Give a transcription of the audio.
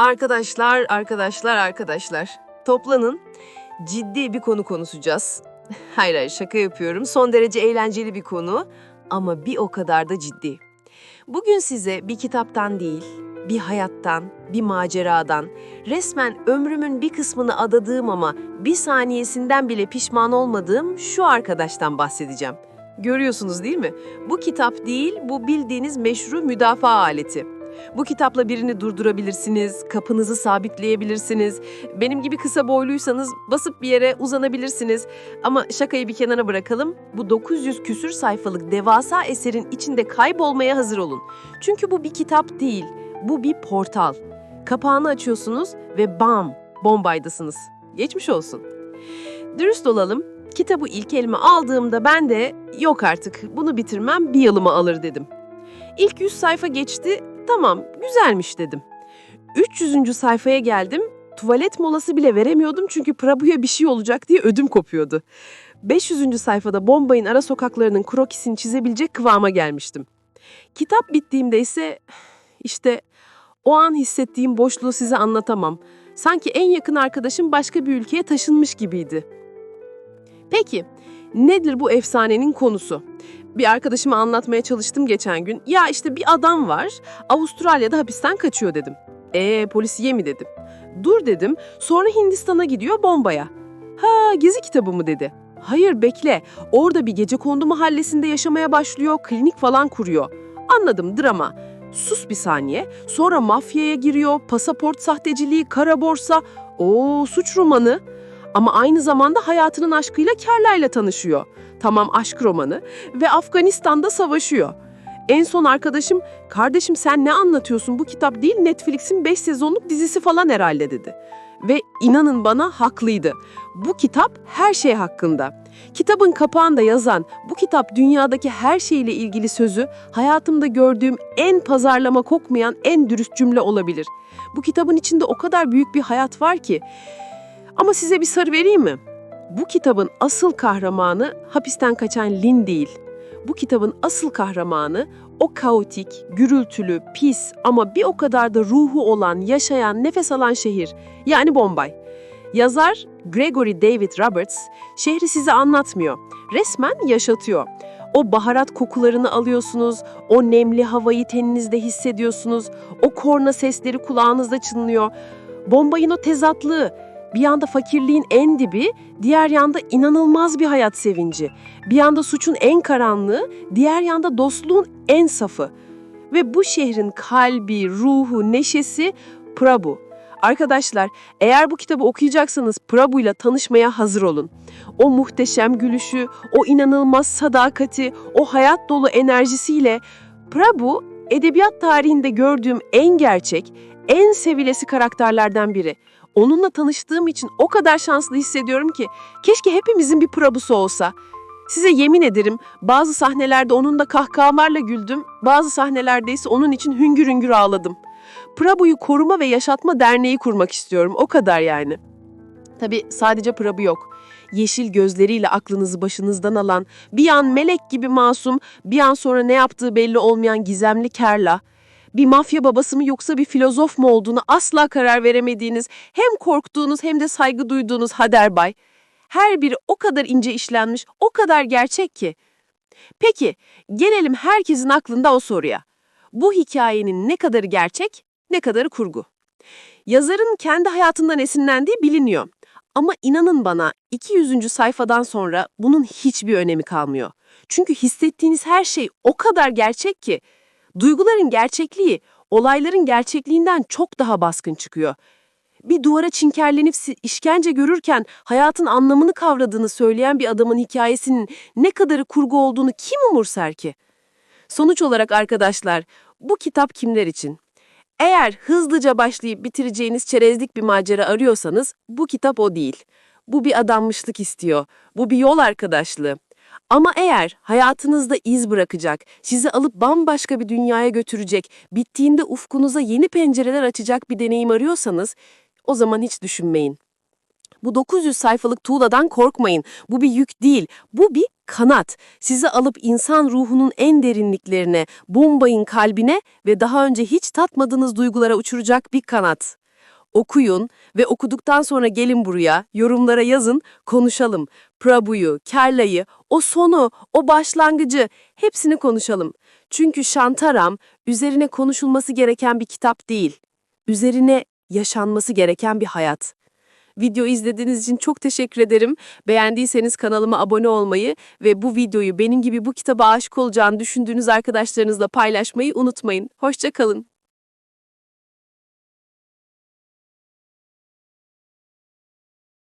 Arkadaşlar, arkadaşlar, arkadaşlar. Toplanın. Ciddi bir konu konuşacağız. Hayır hayır şaka yapıyorum. Son derece eğlenceli bir konu ama bir o kadar da ciddi. Bugün size bir kitaptan değil, bir hayattan, bir maceradan, resmen ömrümün bir kısmını adadığım ama bir saniyesinden bile pişman olmadığım şu arkadaştan bahsedeceğim. Görüyorsunuz değil mi? Bu kitap değil, bu bildiğiniz meşru müdafaa aleti. Bu kitapla birini durdurabilirsiniz, kapınızı sabitleyebilirsiniz. Benim gibi kısa boyluysanız basıp bir yere uzanabilirsiniz. Ama şakayı bir kenara bırakalım. Bu 900 küsür sayfalık devasa eserin içinde kaybolmaya hazır olun. Çünkü bu bir kitap değil, bu bir portal. Kapağını açıyorsunuz ve bam, bombaydasınız. Geçmiş olsun. Dürüst olalım, kitabı ilk elime aldığımda ben de yok artık bunu bitirmem bir yılımı alır dedim. İlk 100 sayfa geçti, tamam güzelmiş dedim. 300. sayfaya geldim, tuvalet molası bile veremiyordum çünkü Prabhu'ya bir şey olacak diye ödüm kopuyordu. 500. sayfada Bombay'ın ara sokaklarının krokisini çizebilecek kıvama gelmiştim. Kitap bittiğimde ise işte o an hissettiğim boşluğu size anlatamam. Sanki en yakın arkadaşım başka bir ülkeye taşınmış gibiydi. Peki, nedir bu efsanenin konusu? Bir arkadaşıma anlatmaya çalıştım geçen gün. Ya işte bir adam var, Avustralya'da hapisten kaçıyor dedim. Ee polisiye mi dedim. Dur dedim, sonra Hindistan'a gidiyor bombaya. Ha gezi kitabı mı dedi. Hayır bekle, orada bir gece kondu mahallesinde yaşamaya başlıyor, klinik falan kuruyor. Anladım drama. Sus bir saniye, sonra mafyaya giriyor, pasaport sahteciliği, kara borsa, o suç romanı. Ama aynı zamanda hayatının aşkıyla Kerla'yla tanışıyor. Tamam aşk romanı ve Afganistan'da savaşıyor. En son arkadaşım, kardeşim sen ne anlatıyorsun bu kitap değil Netflix'in 5 sezonluk dizisi falan herhalde dedi. Ve inanın bana haklıydı. Bu kitap her şey hakkında. Kitabın kapağında yazan bu kitap dünyadaki her şeyle ilgili sözü hayatımda gördüğüm en pazarlama kokmayan en dürüst cümle olabilir. Bu kitabın içinde o kadar büyük bir hayat var ki. Ama size bir sır vereyim mi? Bu kitabın asıl kahramanı hapisten kaçan Lin değil. Bu kitabın asıl kahramanı o kaotik, gürültülü, pis ama bir o kadar da ruhu olan, yaşayan, nefes alan şehir. Yani Bombay. Yazar Gregory David Roberts şehri size anlatmıyor. Resmen yaşatıyor. O baharat kokularını alıyorsunuz, o nemli havayı teninizde hissediyorsunuz, o korna sesleri kulağınızda çınlıyor. Bombay'ın o tezatlığı, bir yanda fakirliğin en dibi, diğer yanda inanılmaz bir hayat sevinci. Bir yanda suçun en karanlığı, diğer yanda dostluğun en safı. Ve bu şehrin kalbi, ruhu, neşesi Prabhu. Arkadaşlar, eğer bu kitabı okuyacaksanız Prabhu ile tanışmaya hazır olun. O muhteşem gülüşü, o inanılmaz sadakati, o hayat dolu enerjisiyle Prabhu edebiyat tarihinde gördüğüm en gerçek, en sevilesi karakterlerden biri. Onunla tanıştığım için o kadar şanslı hissediyorum ki keşke hepimizin bir Prabhu'su olsa. Size yemin ederim bazı sahnelerde onunla kahkahalarla güldüm, bazı sahnelerde ise onun için hüngür hüngür ağladım. Prabhu'yu koruma ve yaşatma derneği kurmak istiyorum, o kadar yani. Tabii sadece Prabhu yok. Yeşil gözleriyle aklınızı başınızdan alan, bir an melek gibi masum, bir an sonra ne yaptığı belli olmayan gizemli Kerla, bir mafya babası mı yoksa bir filozof mu olduğunu asla karar veremediğiniz, hem korktuğunuz hem de saygı duyduğunuz Haderbay. Her biri o kadar ince işlenmiş, o kadar gerçek ki. Peki, gelelim herkesin aklında o soruya. Bu hikayenin ne kadarı gerçek, ne kadarı kurgu? Yazarın kendi hayatından esinlendiği biliniyor. Ama inanın bana 200. sayfadan sonra bunun hiçbir önemi kalmıyor. Çünkü hissettiğiniz her şey o kadar gerçek ki duyguların gerçekliği olayların gerçekliğinden çok daha baskın çıkıyor. Bir duvara çinkerlenip işkence görürken hayatın anlamını kavradığını söyleyen bir adamın hikayesinin ne kadarı kurgu olduğunu kim umursar ki? Sonuç olarak arkadaşlar, bu kitap kimler için? Eğer hızlıca başlayıp bitireceğiniz çerezlik bir macera arıyorsanız bu kitap o değil. Bu bir adanmışlık istiyor. Bu bir yol arkadaşlığı. Ama eğer hayatınızda iz bırakacak, sizi alıp bambaşka bir dünyaya götürecek, bittiğinde ufkunuza yeni pencereler açacak bir deneyim arıyorsanız o zaman hiç düşünmeyin. Bu 900 sayfalık tuğladan korkmayın. Bu bir yük değil, bu bir kanat. Sizi alıp insan ruhunun en derinliklerine, bombayın kalbine ve daha önce hiç tatmadığınız duygulara uçuracak bir kanat. Okuyun ve okuduktan sonra gelin buraya, yorumlara yazın, konuşalım. Prabhu'yu, Kerla'yı, o sonu, o başlangıcı hepsini konuşalım. Çünkü Şantaram üzerine konuşulması gereken bir kitap değil. Üzerine yaşanması gereken bir hayat. Video izlediğiniz için çok teşekkür ederim. Beğendiyseniz kanalıma abone olmayı ve bu videoyu benim gibi bu kitaba aşık olacağını düşündüğünüz arkadaşlarınızla paylaşmayı unutmayın. Hoşçakalın.